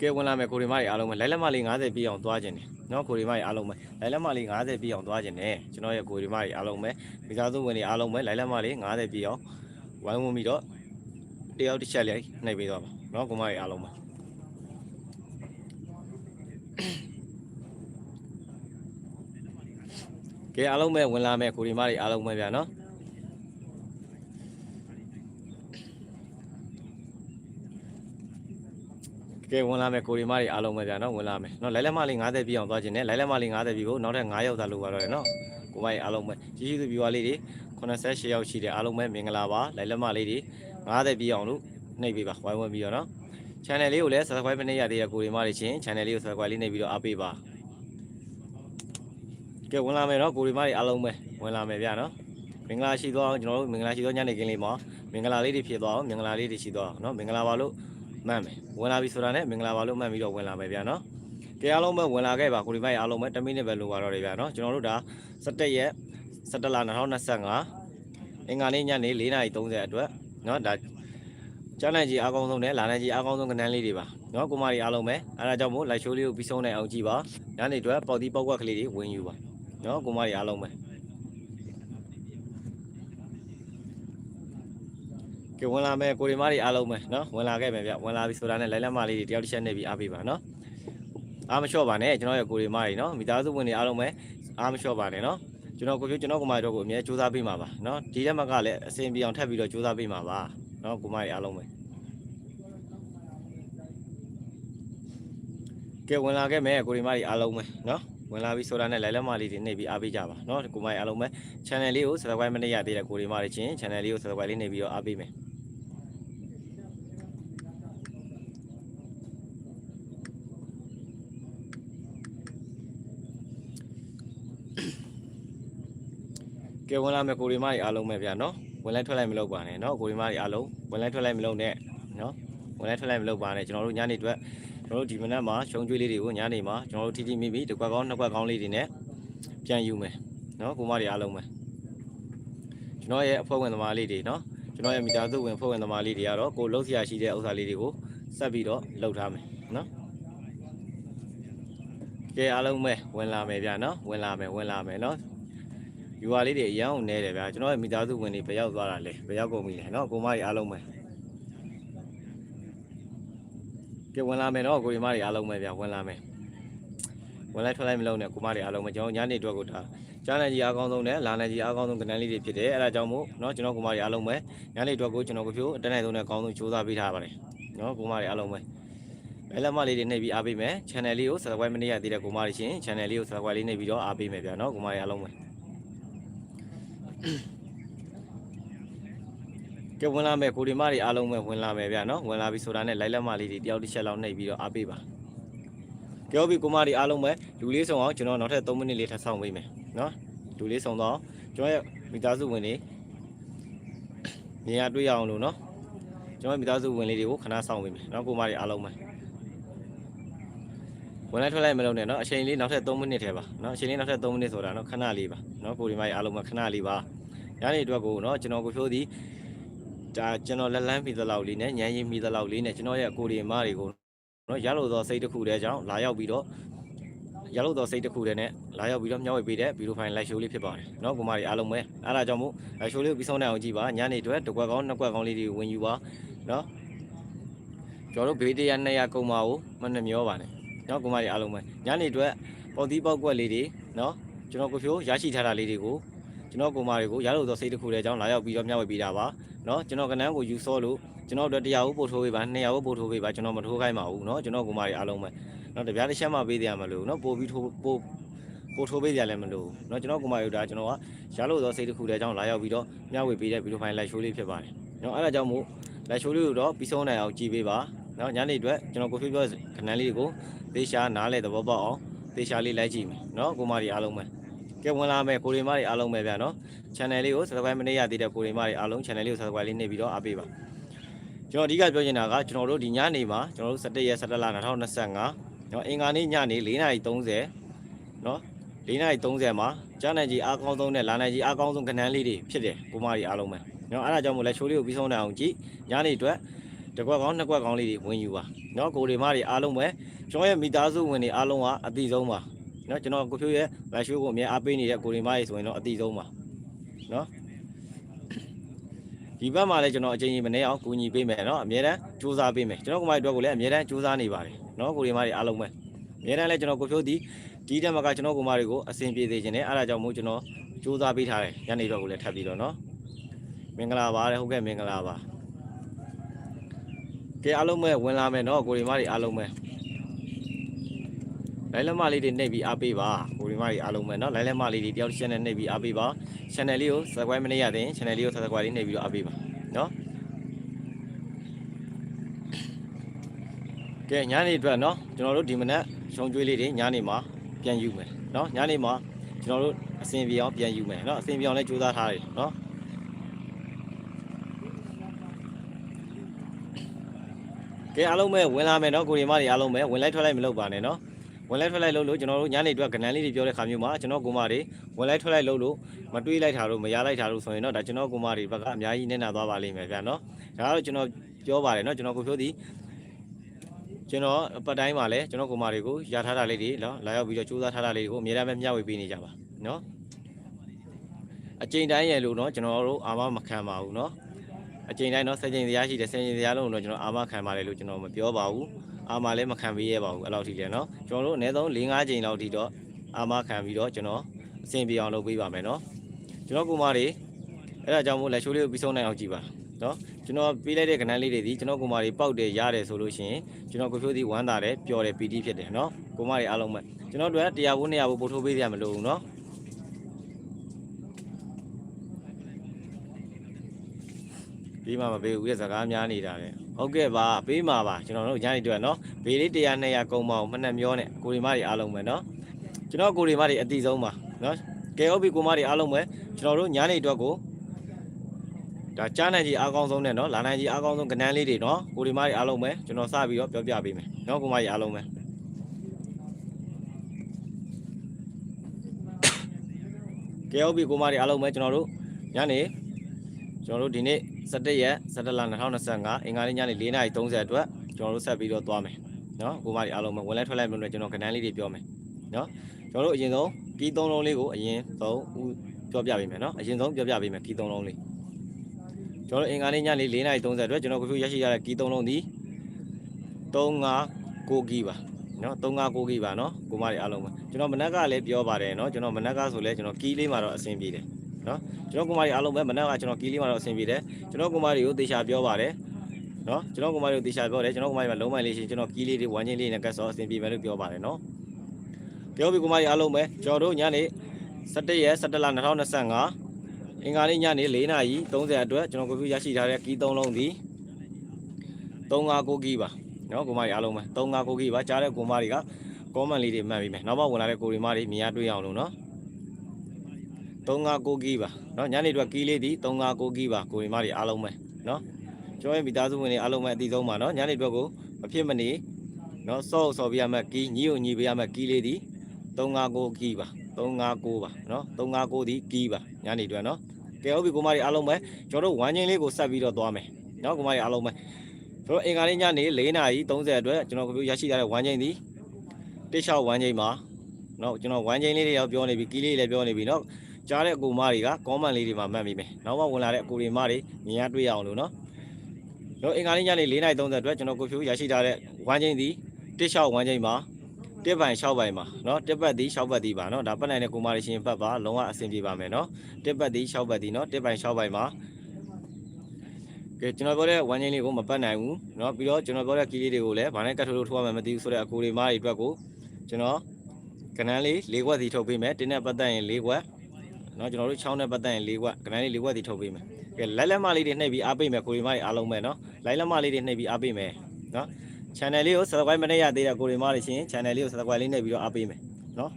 ကဲဝင်လာမယ်ကိုရီမတွေအားလုံးပဲလိုက်လက်မလေး90ပြည့်အောင်သွားခြင်းတယ်နော်ကိုရီမတွေအားလုံးပဲလိုက်လက်မလေး90ပြည့်အောင်သွားခြင်းတယ်ကျွန်တော်ရဲ့ကိုရီမတွေအားလုံးပဲမိသားစုဝင်တွေအားလုံးပဲလိုက်လက်မလေး90ပြည့်အောင် ဝိုင်းဝန်းပြီးတော့တယောက်တစ်ချက်လေးနှိပ်ပေးသွားပါเนาะကိုမကြီးအားလုံးပါကဲအားလုံးပဲဝင်လာမယ်ကိုဒီမတွေအားလုံးပဲဗျာเนาะကဲဝင်လာမယ်ကိုဒီမတွေအားလုံးပဲဗျာเนาะဝင်လာမယ်เนาะလိုက်လက်မလေး90ပြည့်အောင်သွားခြင်းနဲ့လိုက်လက်မလေး90ပြည့်ကိုနောက်ထပ်9ရောက်သာလို့ပါတော့ရယ်เนาะ ကိုမကြီးအားလုံးပဲကြီးကြီးသူပြွားလေးတွေ88ရောက်ရှိတယ်အားလုံးပဲမင်္ဂလာပါလိုက်လက်မလေးတွေ90ပြည့်အောင်လို့နှိပ်ပေးပါဝိုင်းဝန်းပြီးတော့နော် channel လေးကိုလည်း subscribe မနေရသေးတဲ့ကိုရီမတွေချင်း channel လေးကို subscribe လေးနှိပ်ပြီးတော့အားပေးပါကဲဝင်လာမယ်နော်ကိုရီမတွေအားလုံးပဲဝင်လာမယ်ဗျာနော်မင်္ဂလာရှိသောကျွန်တော်တို့မင်္ဂလာရှိသောညနေခင်းလေးမှာမင်္ဂလာလေးတွေဖြစ်သွားအောင်မင်္ဂလာလေးတွေရှိသွားအောင်နော်မင်္ဂလာပါလို့မှတ်မယ်ဝင်လာပြီဆိုတာနဲ့မင်္ဂလာပါလို့မှတ်ပြီးတော့ဝင်လာမယ်ဗျာနော် တရားလုံးပဲဝင်လာခဲ့ပါကိုဒီမိုက်အားလုံးပဲ10မိနစ်ပဲလိုပါတော့တယ်ဗျာနော်ကျွန်တော်တို့ဒါ17ရက်17လ2025အင်္ဂါနေ့ညနေ4:30အတွက်နော်ဒါကြားနိုင်ကြီးအားကောင်းဆုံးနဲ့လာနိုင်ကြီးအားကောင်းဆုံးကဏ္ဍလေးတွေပါနော်ကိုမတွေအားလုံးပဲအဲဒါကြောင့်မို့လိုက်ရှိုးလေးကိုပြီးဆုံးနိုင်အောင်ကြည့်ပါညနေအတွက်ပေါက်တီးပေါက်ကွက်ကလေးတွေဝင်ယူပါနော်ကိုမတွေအားလုံးပဲကဲဝင်လာမယ်ကိုရီမားတွေအားလုံးပဲနော်ဝင်လာခဲ့မယ်ဗျဝင်လာပြီဆိုတာနဲ့လိုက်လက်မလေးတွေတယောက်တစ်ချက်နဲ့ပြီးအားပေးပါနော် အားမလျှော့ပါနဲ့ကျွန်တော်ရဲ့ကိုရီမားတွေနော်မိသားစုဝင်တွေအားလုံးပဲအားမလျှော့ပါနဲ့နော်ကျွန်တော်ကိုပြကျွန်တော်ကိုမတို့ကိုအမြဲစူးစမ်းပေးမှာပါနော်ဒီရက်မကလည်းအစဉ်ပြေအောင်ထပ်ပြီးတော့စူးစမ်းပေးမှာပါနော်ကိုမတွေအားလုံးပဲကဲဝင်လာခဲ့မယ်ကိုရီမားတွေအားလုံးပဲနော်ဝင်လာပြီးဆိုတာနဲ့လိုက်လက်မလေးတွေနှိပ်ပြီးအားပေးကြပါနော်ကိုမတွေအားလုံးပဲ channel လေးကို subscribe မလုပ်ရသေးတဲ့ကိုရီမားတွေချင်း channel လေးကို subscribe လေးနှိပ်ပြီးတော့အားပေးမယ် ကဲဝင်လာမယ်ကိုရီမားတွေအားလုံးပဲဗျာနော်ဝင်လိုက်ထွက်လိုက်မလုပ်ပါနဲ့နော်ကိုရီမားတွေအားလုံးဝင်လိုက်ထွက်လိုက်မလုပ်နဲ့နော်ဝင်လိုက်ထွက်လိုက်မလုပ်ပါနဲ့ကျွန်တော်တို့ညနေအတွက်ကျွန်တော်တို့ဒီမနက်မှာရှုံးကျွေးလေးတွေကိုညနေမှာကျွန်တော်တို့ထိထိမိမိတစ်ကွက်ကောင်းနှစ်ကွက်ကောင်းလေးတွေနဲ့ပြန်ယူမယ်နော်ကိုမတွေအားလုံးပဲကျွန်တော်ရဲ့အဖွဲ့ဝင်သမားလေးတွေနော်ကျွန်တော်ရဲ့မိသားစုဝင်အဖွဲ့ဝင်သမားလေးတွေကတော့ကိုလှုပ်ရှားရှိတဲ့ဥစ္စာလေးတွေကိုဆက်ပြီးတော့လှုပ်ထားမယ်နော်ကဲအားလုံးပဲဝင်လာမယ်ဗျာနော်ဝင်လာမယ်ဝင်လာမယ်နော် ယူဝါလေးတွေအရန်အောင်နေတယ်ဗျာကျွန်တော်ရဲ့မိသားစုဝင်တွေဘယ်ရောက်သွားတာလဲဘယ်ရောက်ကုန်ပြီလဲเนาะကိုမကြီးအားလုံးပဲကဲဝင်လာမယ်เนาะကိုရီမကြီးအားလုံးပဲဗျာဝင်လာမယ်ဝင်လိုက်ထွက်လိုက်မလုပ်နဲ့ကိုမကြီးအားလုံးပဲကျွန်တော်ညနေအတွက်ကိုဒါကြားနေကြီးအားကောင်းဆုံးနဲ့လာနေကြီးအားကောင်းဆုံးကဏ္ဍလေးတွေဖြစ်တယ်အဲ့ဒါကြောင့်မို့เนาะကျွန်တော်ကိုမကြီးအားလုံးပဲညနေအတွက်ကိုကျွန်တော်ကိုဖြိုးအတက်နိုင်ဆုံးနဲ့အကောင်းဆုံးစူးစမ်းပေးထားပါတယ်เนาะကိုမကြီးအားလုံးပဲဘယ်လက်မလေးတွေနှိပ်ပြီးအားပေးမယ် channel လေးကို subscribe မလုပ်ရသေးတဲ့ကိုမကြီးရှင် channel လေးကို subscribe လေးနှိပ်ပြီးတော့အားပေးမယ်ဗျာเนาะကိုမကြီးအားလုံးပဲ ကဲဝင်လာမယ်ကိုဒီမတွေအားလုံးပဲဝင်လာမယ်ဗျာနော်ဝင်လာပြီဆိုတာနဲ့လိုက်လက်မလေးတွေတယောက်တစ်ချက်လောက်နှိပ်ပြီးတော့အားပေးပါကဲဟုတ်ပြီကိုမတွေအားလုံးပဲလူလေးဆောင်အောင်ကျွန်တော်နောက်ထပ်3မိနစ်လေးထပ်ဆောင်ပေးမယ်နော်လူလေးဆောင်တော့ကျွန်တော်ရဲ့မိသားစုဝင်တွေမြင်ရတွေ့ရအောင်လို့နော်ကျွန်တော်ရဲ့မိသားစုဝင်လေးတွေကိုခဏဆောင်ပေးမယ်နော်ကိုမတွေအားလုံးပဲဝင်လိုက်ထွက်လိုက်မလုပ်နဲ့နော်အချိန်လေးနောက်ထပ်3မိနစ်ထဲပါနော်အချိန်လေးနောက်ထပ်3မိနစ်ဆိုတာနော်ခဏလေးပါနော်ကိုဒီမတွေအားလုံးပဲခဏလေးပါ ညနေအတွက်ကိုနော်ကျွန်တော်ကိုဖြိုးသည်ဒါကျွန်တော်လက်လန်းမိသလောက်လေးနဲ့ညံရင်မိသလောက်လေးနဲ့ကျွန်တော်ရဲ့အကိုဒီမတွေကိုနော်ရလို့သောစိတ်တစ်ခုတည်းကြောင့်လာရောက်ပြီးတော့ရလို့သောစိတ်တစ်ခုတည်းနဲ့လာရောက်ပြီးတော့မျှဝေပေးတဲ့ဗီဒီယိုဖိုင်လိုက်ရှိုးလေးဖြစ်ပါတယ်နော်ကိုမတွေအားလုံးပဲအားလာကြောင့်မို့လိုက်ရှိုးလေးကိုပြီးဆုံးနိုင်အောင်ကြည့်ပါညနေအတွက်တစ်ကွက်ကောင်းနှစ်ကွက်ကောင်းလေးတွေဝင်ယူပါနော်ကျွန်တော်တို့ဘေးတရား200ကုန်ပါဦးမနှမျောပါနဲ့နော်ကိုမတွေအားလုံးပဲညနေအတွက်ပေါ်သီးပေါက်ကွက်လေးတွေနော်ကျွန်တော်ကိုဖြိုးရရှိထားတာလေးတွေကို ကျွန်တော်ကိုမတွေကိုရလို့သောစိတ်တစ်ခုတည်းကြောင့်လာရောက်ပြီးတော့မျှဝေပေးတာပါ เนาะကျွန်တော်ကနန်းကိုယူဆောလို့ကျွန်တော်တို့တရားဦးပို့ထိုးပေးပါ200ဦးပို့ထိုးပေးပါကျွန်တော်မထိုးခိုင်းပါဘူးเนาะကျွန်တော်ကူမတွေအားလုံးပဲเนาะတပြားတစ်ချက်မှပေးတယ်မလို့เนาะပို့ပြီးထိုးပို့ပို့ထိုးပေးကြလည်းမလို့เนาะကျွန်တော်ကူမတွေဒါကျွန်တော်ကရလို့သောစိတ်တစ်ခုတည်းအကြောင်းလာရောက်ပြီးတော့မျှဝေပေးတဲ့ဗီဒီယိုဖိုင်လိုက်ရှိုးလေးဖြစ်ပါတယ်เนาะအဲ့ဒါကြောင့်မို့လိုက်ရှိုးလေးကိုတော့ပြီးဆုံးနိုင်အောင်ကြည့်ပေးပါเนาะညနေအတွက်ကျွန်တော်ကိုဖြိုးပြောကနန်းလေးကိုသေချာနားလဲသဘောပေါက်အောင်သေချာလေးလိုက်ကြည့်မယ်เนาะကူမတွေအားလုံးပဲ ကဲဝင်လာမယ်ကိုရီမားတွေအားလုံးပဲဗျာနော် channel လေးကို subscribe မနေရသေးတဲ့ကိုရီမားတွေအားလုံး channel လေးကို subscribe လေးနှိပ်ပြီးတော့အားပေးပါကျွန်တော်အဓိကပြောချင်တာကကျွန်တော်တို့ဒီညနေမှာကျွန်တော်တို့17ရက်17လ2025နော်အင်္ဂါနေ့ညနေ4:30နော်4:30မှာကြားနိုင်ကြီးအားကောင်းဆုံးနဲ့လာနိုင်ကြီးအားကောင်းဆုံးကဏ္ဍလေးတွေဖြစ်တယ်ကိုမကြီးအားလုံးပဲနော်အဲ့ဒါကြောင့်မို့လဲရှိုးလေးကိုပြီးဆုံးနိုင်အောင်ကြည့်ညနေအတွက်တကွက်ကောင်းနှစ်ကွက်ကောင်းလေးတွေဝင်ယူပါနော်ကိုရီမားတွေအားလုံးပဲကျွန်တော်ရဲ့မိသားစုဝင်တွေအားလုံးကအတိဆုံးပါ နော်ကျွန်တော်ကိုဖြိုးရဲ့ live show ကိုအမြဲအားပေးနေတဲ့ကိုရီမားရေဆိုရင်တော့အတိဆုံးပါနော်ဒီဘက်မှာလည်းကျွန်တော်အချိန်ကြီးမနေအောင်ကူညီပေးမယ်နော်အမြဲတမ်းစူးစမ်းပေးမယ်ကျွန်တော်ကိုမအတွက်ကိုလည်းအမြဲတမ်းစူးစမ်းနေပါတယ်နော်ကိုရီမားတွေအားလုံးပဲအမြဲတမ်းလည်းကျွန်တော်ကိုဖြိုးဒီဒီတက်မှာကကျွန်တော်ကိုမတွေကိုအဆင်ပြေစေခြင်းနဲ့အားအကြောင်းမို့ကျွန်တော်စူးစမ်းပေးထားတယ်ညနေတော့ကိုလည်းထပ်ပြီးတော့နော်မင်္ဂလာပါတယ်ဟုတ်ကဲ့မင်္ဂလာပါကဲအားလုံးပဲဝင်လာမယ်နော်ကိုရီမားတွေအားလုံးပဲ လိုင်းလက်မလေးတွေနှိပ်ပြီးအားပေးပါကိုရီမားတွေအားလုံးပဲเนาะလိုင်းလက်မလေးတွေတယောက်တစ်ချက်နဲ့နှိပ်ပြီးအားပေးပါ channel လေးကို subscribe မလုပ်ရသေးရင် channel လေးကို subscribe လေးနှိပ်ပြီးတော့အားပေးပါเนาะကဲညနေအတွက်เนาะကျွန်တော်တို့ဒီမနက်ရှုံကျွေးလေးတွေညနေမှာပြန်ယူမယ်เนาะညနေမှာကျွန်တော်တို့အစင်ပြေအောင်ပြန်ယူမယ်เนาะအစင်ပြေအောင်လည်းကြိုးစားထားတယ်เนาะကဲအားလုံးပဲဝင်လာမယ်เนาะကိုရီမတွေအားလုံးပဲဝင်လိုက်ထွက်လိုက်မလုပ်ပါနဲ့เนาะ ဝင်လိုက်ထွက်လိုက်လုပ်လို့ကျွန်တော်တို့ညနေအတွက်ကဏ္ဍလေးတွေပြောတဲ့ခါမျိုးမှာကျွန်တော်ကိုမတွေဝင်လိုက်ထွက်လိုက်လုပ်လို့မတွေးလိုက်တာလို့မရလိုက်တာလို့ဆိုရင်တော့ဒါကျွန်တော်ကိုမတွေဘက်ကအများကြီးနေနာသွားပါလိမ့်မယ်ဗျာနော်ဒါကတော့ကျွန်တော်ပြောပါတယ်နော်ကျွန်တော်ကိုပြောသည်ကျွန်တော်အပတ်တိုင်းမှာလည်းကျွန်တော်ကိုမတွေကိုရထားတာလေးတွေနော်လာရောက်ပြီးတော့စူးစမ်းထားတာလေးတွေကိုအများအားမျှဝေပေးနေကြပါနော်အချိန်တိုင်းရလို့နော်ကျွန်တော်တို့အာမမခံပါဘူးနော်အချိန်တိုင်းနော်စကြင်တရားရှိတယ်စကြင်တရားလုံးတော့ကျွန်တော်အာမခံပါတယ်လို့ကျွန်တော်မပြောပါဘူး အာမလည်းမခံပေးရပါဘူးအဲ့လောက်ထိလည်းနော်ကျွန်တော်တို့အနည်းဆုံး၄၅ချိန်လောက်ထိတော့အာမခံပြီးတော့ကျွန်တော်အဆင်ပြေအောင်လုပ်ပေးပါမယ်နော်ကျွန်တော်ကူမတွေအဲ့ဒါကြောင့်မို့လက်ချိုးလေးကိုပြီးဆုံးနိုင်အောင်ကြည့်ပါနော်ကျွန်တော်ပေးလိုက်တဲ့ကဏ္ဍလေးတွေဒီကျွန်တော်ကူမတွေပောက်တယ်ရတယ်ဆိုလို့ရှိရင်ကျွန်တော်ကိုဖြိုးသည်ဝမ်းသာတယ်ပျော်တယ်ပီတိဖြစ်တယ်နော်ကူမတွေအားလုံးပဲကျွန်တော်တို့ကတရားဘူး200ဘူးပို့ထိုးပေးရမလို့ဘူးနော်ပြီးမှမပေးဘူးရဲ့စကားများနေတာလေ ဟုတ်ကဲ့ပါပေးမှာပါကျွန်တော်တို့ညနေတွေ့နော်ဘေးလေး100 200ကုန်းမအောင်မနှက်မျောနဲ့ကိုရီမတွေအားလုံးပဲနော်ကျွန်တော်ကိုရီမတွေအတိဆုံးပါနော်ကဲဟုတ်ပြီကိုမတွေအားလုံးပဲကျွန်တော်တို့ညနေအတွက်ကိုဒါကြားနိုင်ကြီးအားကောင်းဆုံးနဲ့နော်လာနိုင်ကြီးအားကောင်းဆုံးကဏ္ဍလေးတွေနော်ကိုရီမတွေအားလုံးပဲကျွန်တော်စပြီးတော့ပြောပြပေးမယ်နော်ကိုမတွေအားလုံးပဲကဲဟုတ်ပြီကိုမတွေအားလုံးပဲကျွန်တော်တို့ညနေ ကျွန်တော်တို့ဒီနေ့17ရက်17လ2025အင်္ဂါနေ့ညနေ4:30အတွက်ကျွန်တော်တို့ဆက်ပြီးတော့သွားမယ်နော်ကိုမတွေအားလုံးပဲဝင်လဲထွက်လိုက်မလို့ကျွန်တော်ကဏ္ဍလေးတွေပြောမယ်နော်ကျွန်တော်တို့အရင်ဆုံးကီးသုံးလုံးလေးကိုအရင်ဆုံးဦးပြောပြပေးမယ်နော်အရင်ဆုံးပြောပြပေးမယ်ကီးသုံးလုံးလေးကျွန်တော်တို့အင်္ဂါနေ့ညနေ4:30အတွက်ကျွန်တော်ကိုဖြူရရှိရတဲ့ကီးသုံးလုံးဒီ359ကီးပါနော်359ကီးပါနော်ကိုမတွေအားလုံးပဲကျွန်တော်မနက်ကလည်းပြောပါတယ်နော်ကျွန်တော်မနက်ကဆိုလဲကျွန်တော်ကီးလေးမှာတော့အဆင်ပြေတယ် နော်ကျွန်တော်ကိုမတွေအားလုံးပဲမနက်ကကျွန်တော်ကီးလေးမှာတော့အဆင်ပြေတယ်ကျွန်တော်ကိုမတွေကိုတေချာပြောပါတယ်နော်ကျွန်တော်ကိုမတွေကိုတေချာပြောတယ်ကျွန်တော်ကိုမတွေမှာလုံးမိုင်လေးရှိရင်ကျွန်တော်ကီးလေးတွေဝမ်းချင်းလေးနဲ့ကတ်စောအဆင်ပြေမယ်လို့ပြောပါတယ်နော်ပြောပြီးကိုမတွေအားလုံးပဲကျွန်တော်တို့ညနေ17ရက်17လ2025အင်္ဂါနေ့ညနေ4:30အတွက်ကျွန်တော်ကိုပြရရှိထားတဲ့ကီး3လုံးဒီ359ကီးပါနော်ကိုမတွေအားလုံးပဲ359ကီးပါကြားတဲ့ကိုမတွေက comment လေးတွေမှတ်ပြီးမယ်နောက်မှဝင်လာတဲ့ကိုရီမတွေမြင်ရတွေ့အောင်လို့နော် 359ကီးပါနော်ညနေအတွက်ကီးလေးဒီ359ကီးပါကိုရီမတွေအားလုံးပဲနော်ကျွန်တော်ရဲ့မိသားစုဝင်တွေအားလုံးပဲအတိဆုံးပါနော်ညနေအတွက်ကိုမဖြစ်မနေနော်စော့စော်ပြရမယ်ကီးညီကိုညီပေးရမယ်ကီးလေးဒီ359ကီးပါ359ပါနော်359ဒီကီးပါညနေအတွက်နော်ကဲဟုတ်ပြီကိုမတွေအားလုံးပဲကျွန်တော်တို့ဝမ်းချင်းလေးကိုဆက်ပြီးတော့သွားမယ်နော်ကိုမတွေအားလုံးပဲကျွန်တော်အင်္ဂါနေ့ညနေ4:30အတွက်ကျွန်တော်ကိုရရှိထားတဲ့ဝမ်းချင်းဒီ တိလျှောက်ဝမ်းချိန်မှာเนาะကျွန်တော်ဝမ်းချိန်လေးတွေရောက်ပြောနေပြီကီးလေးလည်းပြောနေပြီเนาะ ကြားတဲ့အကူမတွေက comment လေးတွေမှာမှတ်မိမယ်နောက်မှဝင်လာတဲ့အကူတွေမတွေမြင်ရတွေ့ရအောင်လို့เนาะကျွန်တော်အင်္ဂါနေ့ညနေ4:30အတွက်ကျွန်တော်ကိုဖြူရရှိထားတဲ့ဝမ်းချိန်ဒီတိလျှောက်ဝမ်းချိန်မှာတစ်ပိုင်6ပိုင်မှာเนาะတစ်ပတ်ဒီ6ပတ်ဒီပါเนาะဒါပတ်နိုင်တဲ့ကူမတွေရှင်ပတ်ပါလုံးဝအဆင်ပြေပါမယ်เนาะတစ်ပတ်ဒီ6ပတ်ဒီเนาะတစ်ပိုင်6ပိုင်မှာကဲကျွန်တော်ပြောတဲ့ဝမ်းချင်းလေးကိုမပတ်နိုင်ဘူးเนาะပြီးတော့ကျွန်တော်ပြောတဲ့ကီးလေးတွေကိုလည်းဗာနဲ့ကတ်ထိုးလို့ထိုးရမှမသိဘူးဆိုတဲ့အကူတွေမတွေအတွက်ကို ကျွန်တော်ကနန်းလေး၄ခွက်စီထုတ်ပေးမယ်တင်းနဲ့ပတ်သက်ရင်၄ခွက် เนาะကျွန်တော်တို့6နဲ့ပတ်သက်ရင်၄ခွက်ကနန်းလေး၄ခွက်စီထုတ်ပေးမယ်ကဲလိုက်လက်မလေးတွေနှိပ်ပြီးအားပေးမယ်ကိုရီမတွေအားလုံးပဲเนาะလိုက်လက်မလေးတွေနှိပ်ပြီးအားပေးမယ်เนาะ channel လေးကို subscribe မနှိပ်ရသေးတဲ့ကိုရီမတွေရှင် channel လေးကို subscribe လေးနှိပ်ပြီးတော့အားပေးမယ်เนาะ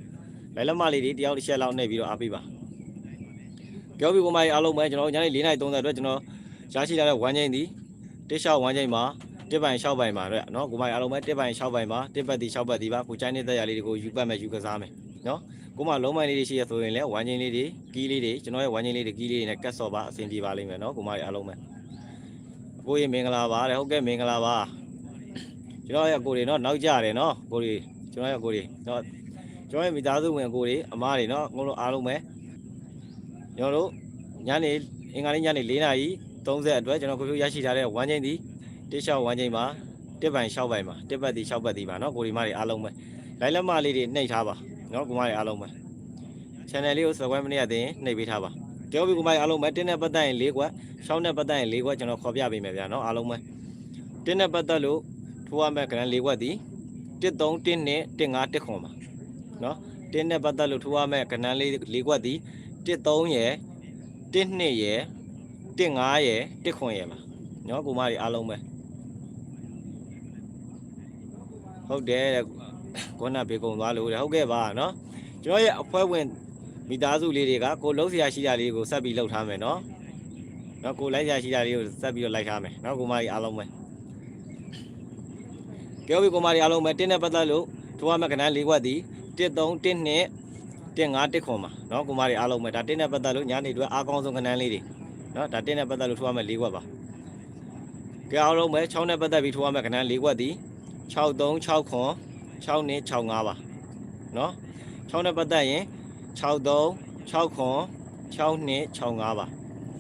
လိုက်လက်မလေးတွေတယောက်တစ်ချက်လောက်နှိပ်ပြီးတော့အားပေးပါပြောပြီးကိုမကြီးအားလုံးပဲကျွန်တော်ညနေ4:30အတွက်ကျွန်တော်ရရှိလာတဲ့ဝမ်းချင်းဒီတစ်လျှောက်ဝမ်းချင်းမှာတစ်ပိုင်6ပိုင်ပါတဲ့နော်ကိုမိုင်အားလုံးပဲတစ်ပိုင်6ပိုင်ပါတစ်ပတ်ဒီ6ပတ်ဒီပါကိုချိုင်းနေတဲ့ရလေးတွေကိုယူပတ်မယ်ယူကစားမယ်နော် ကိုမလုံးမိုင်းလေးတွေရှိရဆိုရင်လည်းဝမ်းချင်းလေးတွေကီးလေးတွေကျွန်တော်ရဲ့ဝမ်းချင်းလေးတွေကီးလေးတွေနဲ့ကတ်ဆော့ပါအဆင်ပြေပါလိမ့်မယ်နော်ကိုမတွေအားလုံးပဲအကိုရေမင်္ဂလာပါတဲ့ဟုတ်ကဲ့မင်္ဂလာပါကျွန်တော်ရဲ့အကိုတွေနော်နောက်ကြရတယ်နော်ကိုတွေကျွန်တော်ရဲ့အကိုတွေနော်ကျွန်တော်ရဲ့မိသားစုဝင်အကိုတွေအမားတွေနော်အကုန်လုံးအားလုံးပဲကျွန်တော်တို့ညနေအင်္ဂါနေ့ညနေ၄နာရီ30အတွက်ကျွန်တော်ကိုဖြူရရှိထားတဲ့ဝမ်းချင်းဒီတစ်လျှောက်ဝမ်းချင်းပါတစ်ပိုင်လျှောက်ပိုင်ပါတစ်ပတ်ဒီလျှောက်ပတ်ဒီပါနော်ကိုဒီမတွေအားလုံးပဲလိုက်လက်မလေးတွေနှိပ်ထားပါ နော်ကိုမကြီးအားလုံးပဲ channel လေးကို subscribe မနေ့ကတင်နှိပ်ပေးထားပါကြောပြီကိုမကြီးအားလုံးပဲတင်းနဲ့ပတ်သက်ရင်၄ခွက်ရှောင်းနဲ့ပတ်သက်ရင်၄ခွက်ကျွန်တော်ခေါ်ပြပေးမယ်ဗျာနော်အားလုံးပဲတင်းနဲ့ပတ်သက်လို့ထိုးရမယ့် grand ၄ခွက်ဒီ13တင်းနဲ့15တက်ခွန်ပါနော်တင်းနဲ့ပတ်သက်လို့ထိုးရမယ့် grand လေး၄ခွက်ဒီ13ရယ်12ရယ်15ရယ်တက်ခွန်ရယ်ပါနော်ကိုမကြီးအားလုံးပဲဟုတ်တယ် ခုနဘေကုံသွားလို့တဲ့ဟုတ်ကဲ့ပါနော်ကျွန်တော်ရဲ့အဖွဲ့ဝင်မိသားစုလေးတွေကကိုလှုပ်ဆရာရှိတာလေးကိုဆက်ပြီးလှုပ်ထားမယ်နော်နော်ကိုလိုက်ဆရာရှိတာလေးကိုဆက်ပြီးတော့လိုက်ထားမယ်နော်ကိုမကြီးအားလုံးပဲကြောပြီကိုမကြီးအားလုံးပဲတင်းနဲ့ပတ်သက်လို့ထိုးရမယ့်ကဏ္ဍ၄ခွက်သည်13 12 15 1ခွန်ပါနော်ကိုမကြီးအားလုံးပဲဒါတင်းနဲ့ပတ်သက်လို့ညနေအတွက်အားကောင်းဆုံးကဏ္ဍလေးတွေနော်ဒါတင်းနဲ့ပတ်သက်လို့ထိုးရမယ့်၄ခွက်ပါကြောက်အောင်ပဲ6နဲ့ပတ်သက်ပြီးထိုးရမယ့်ကဏ္ဍ၄ခွက်သည်63 6ခွန် 6နဲ့65ပါเนาะ6နဲ့ပတ်သက်ရင်63 6ခွန်6နဲ့65ပါ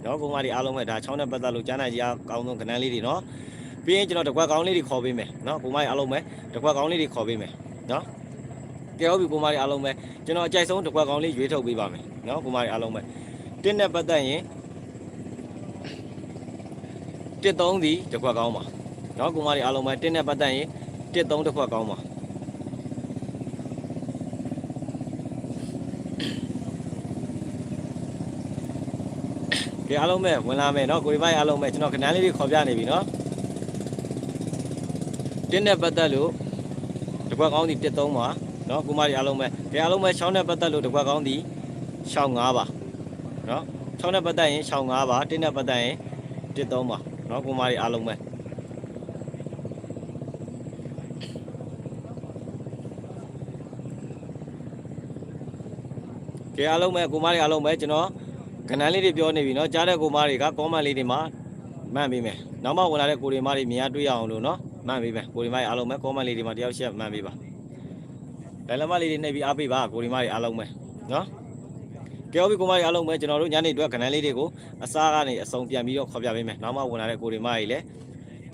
เนาะကိုမလေးအားလုံးပဲဒါ6နဲ့ပတ်သက်လို့ကြားနိုင်ကြီးအကောင်းဆုံးကဏ္ဍလေးတွေเนาะက ပြီးရင်ကျွန်တော်တကွက်ကောင်းလေးတွေခေါ်ပေးမယ်နော်ကိုမကြီးအားလုံးပဲတကွက်ကောင်းလေးတွေခေါ်ပေးမယ်နော်ကဲဟုတ်ပြီကိုမကြီးအားလုံးပဲကျွန်တော်အကြိုက်ဆုံးတကွက်ကောင်းလေးရွေးထုတ်ပေးပါမယ်နော်ကိုမကြီးအားလုံးပဲတင်းနဲ့ပတ်သက်ရင်တစ်သုံးဒီတကွက်ကောင်းပါနော်ကိုမကြီးအားလုံးပဲတင်းနဲ့ပတ်သက်ရင်တစ်သုံးတစ်ခွက်ကောင်းပါ အားလုံးပဲဝင်လာမယ်နော်ကိုရီမိုက်အားလုံးပဲကျွန်တော်ခဏလေးတွေခေါ်ပြနေပြီနော်တင်းနဲ့ပတ်သက်လို့တကွက်ကောင်းဒီတစ်သုံးပါနော်ကိုမကြီးအားလုံးပဲကဲအားလုံးပဲရှောင်းနဲ့ပတ်သက်လို့တကွက်ကောင်းဒီရှောင်း၅ပါနော်ရှောင်းနဲ့ပတ်သက်ရင်ရှောင်း၅ပါတင်းနဲ့ပတ်သက်ရင်တစ်သုံးပါနော်ကိုမကြီးအားလုံးပဲကဲအားလုံးပဲကိုမတွေအားလုံးပဲကျွန်တော် ကဏ္ဍလေးတွေပြောနေပြီเนาะကြားတဲ့ကိုမတွေက comment လေးတွေမှာမှန်ပေးမယ်နောက်မှဝင်လာတဲ့ကိုတွေမတွေမြင်ရတွေ့ရအောင်လို့เนาะမှန်ပေးမယ်ကိုတွေမတွေအားလုံးပဲ comment လေးတွေမှာတယောက်ရှက်မှန်ပေးပါတယ်လမလေးတွေနှိပ်ပြီးအားပေးပါကိုတွေမတွေအားလုံးပဲเนาะကဲဟုတ်ပြီကိုမတွေအားလုံးပဲကျွန်တော်တို့ညနေအတွက်ကဏ္ဍလေးတွေကိုအစားကနေအစုံပြန်ပြီးတော့ခေါ်ပြပေးမယ်နောက်မှဝင်လာတဲ့ကိုတွေမတွေလည်း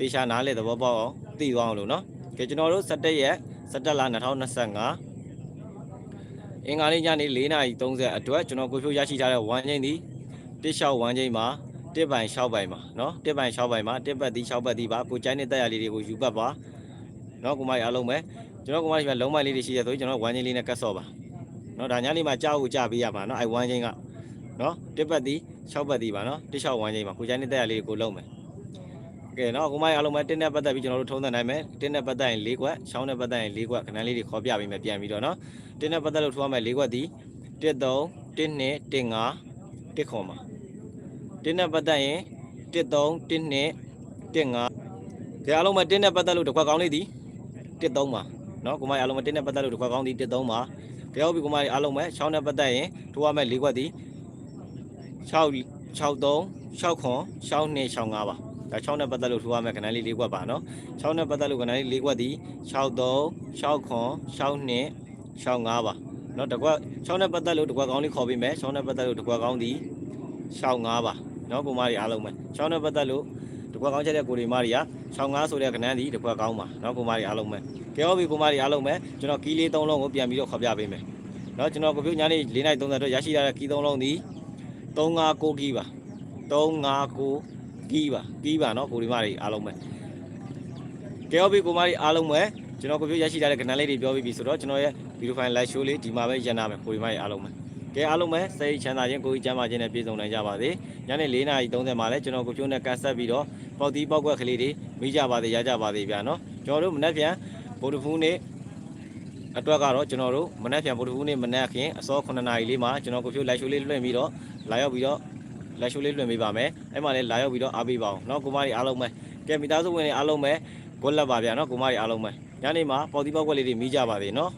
တေချာနားလေသဘောပေါက်အောင်သိသွားအောင်လို့เนาะကဲကျွန်တော်တို့17ရက်17လ2025 အင်္ဂါနေ့ညနေ4:30အတွက်ကျွန်တော်ကိုဖြိုးရရှိထားတဲ့ဝမ်းချင်းသည်တစ်လျှောက်ဝမ်းချင်းမှာတစ်ပိုင်6ပိုင်ပါနော်တစ်ပိုင်6ပိုင်မှာတစ်ပတ်သည်6ပတ်သည်ပါကိုကျိုင်းတဲ့တက်ရလေးတွေကိုယူပတ်ပါနော်ကိုမကြီးအားလုံးပဲကျွန်တော်ကိုမကြီးကလုံးမိုက်လေးတွေရှိရဆိုကျွန်တော်ဝမ်းချင်းလေးနဲ့ကတ်ဆော့ပါနော်ဒါညလေးမှာကြောက်ကိုကြပေးရပါနော်အဲဝမ်းချင်းကနော်တစ်ပတ်သည်6ပတ်သည်ပါနော်တစ်လျှောက်ဝမ်းချင်းမှာကိုကျိုင်းတဲ့တက်ရလေးတွေကိုလုံးမယ် ကဲနော်ကိုမကြီးအားလုံးပဲတင်းနဲ့ပတ်သက်ပြီးကျွန်တော်တို့ထုံးစံနိုင်မယ်တင်းနဲ့ပတ်သက်ရင်၄ခွက်ချောင်းနဲ့ပတ်သက်ရင်၄ခွက်ခဏလေးတွေခေါ်ပြပေးမယ်ပြန်ပြီးတော့နော်တင်းနဲ့ပတ်သက်လို့ထိုးရမယ်၄ခွက်ဒီ1 3 1 2 1 5 1ခေါ်မှာတင်းနဲ့ပတ်သက်ရင်1 3 1 2 1 5ဒီအားလုံးပဲတင်းနဲ့ပတ်သက်လို့တစ်ခွက်ကောင်းလေးဒီ1 3ပါနော်ကိုမကြီးအားလုံးပဲတင်းနဲ့ပတ်သက်လို့တစ်ခွက်ကောင်းဒီ1 3ပါပြောပြီးကိုမကြီးအားလုံးပဲချောင်းနဲ့ပတ်သက်ရင်ထိုးရမယ်၄ခွက်ဒီ6 6 3 6 9 6 2 6 5ပါ ဒါ6နဲ့ပတ်သက်လို့ထူရမယ်ခဏလေး၄ခွက်ပါနော်6နဲ့ပတ်သက်လို့ခဏလေး၄ခွက်ဒီ63 69 62 65ပါနော်တကွက်6နဲ့ပတ်သက်လို့တကွက်ကောင်းလေးခေါ်ပေးမယ်6နဲ့ပတ်သက်လို့တကွက်ကောင်းဒီ65ပါနော်ကိုမတွေအားလုံးပဲ6နဲ့ပတ်သက်လို့တကွက်ကောင်းချက်တဲ့ကိုတွေမတွေက65ဆိုတဲ့ခဏန်းဒီတကွက်ကောင်းပါနော်ကိုမတွေအားလုံးပဲကြောက်ပြီကိုမတွေအားလုံးပဲကျွန်တော်ကီးလေး3လုံးကိုပြန်ပြီးတော့ခေါ်ပြပေးမယ်နော်ကျွန်တော်ကိုပြုတ်ညနေ4:30တော့ရရှိလာတဲ့ကီး3လုံးဒီ359ကီးပါ359 ကြီးပါကြီးပါနော်ကိုဒီမတွေအားလုံးပဲကဲဟုတ်ပြီကိုမတွေအားလုံးပဲကျွန်တော်ကိုပြရရှိထားတဲ့ကဏ္ဍလေးတွေပြောပြီးပြီဆိုတော့ကျွန်တော်ရဲ့ video file live show လေးဒီမှာပဲရန်နာမယ်ကိုဒီမတွေအားလုံးပဲကဲအားလုံးပဲစိတ်ချမ်းသာခြင်းကိုယ်ကြီးကျန်းမာခြင်းနဲ့ပြည့်စုံနိုင်ကြပါစေညနေ4:30မှာလည်းကျွန်တော်ကိုကျိုးနဲ့ကတ်ဆက်ပြီးတော့ပေါက်တီးပေါက်ကွက်ကလေးတွေမိကြပါစေရကြပါစေဗျာနော်ကျွန်တော်တို့မနက်ဖြန်ဗုဒ္ဓဖူးနေ့အတွက်ကတော့ကျွန်တော်တို့မနက်ဖြန်ဗုဒ္ဓဟူးနေ့မနက်ခင်အစော9နာရီလေးမှာကျွန်တော်ကိုဖြိုးလိုက်ရှိုးလေးလွှင့်ပြီးတော့လာရောက်ပြီးတော့ live show လေးလွှင့်ပေးပါမယ်အဲ့မှာလဲလာရောက်ပြီးတော့အားပေးပါအောင်နော်ကိုမကြီးအားလုံးပဲကဲမိသားစုဝင်တွေအားလုံးပဲဂွက်လက်ပါဗျာနော်ကိုမကြီးအားလုံးပဲညနေမှာပေါက်တီးပေါက်ကွက်လေးတွေမိကြပါသေးနော်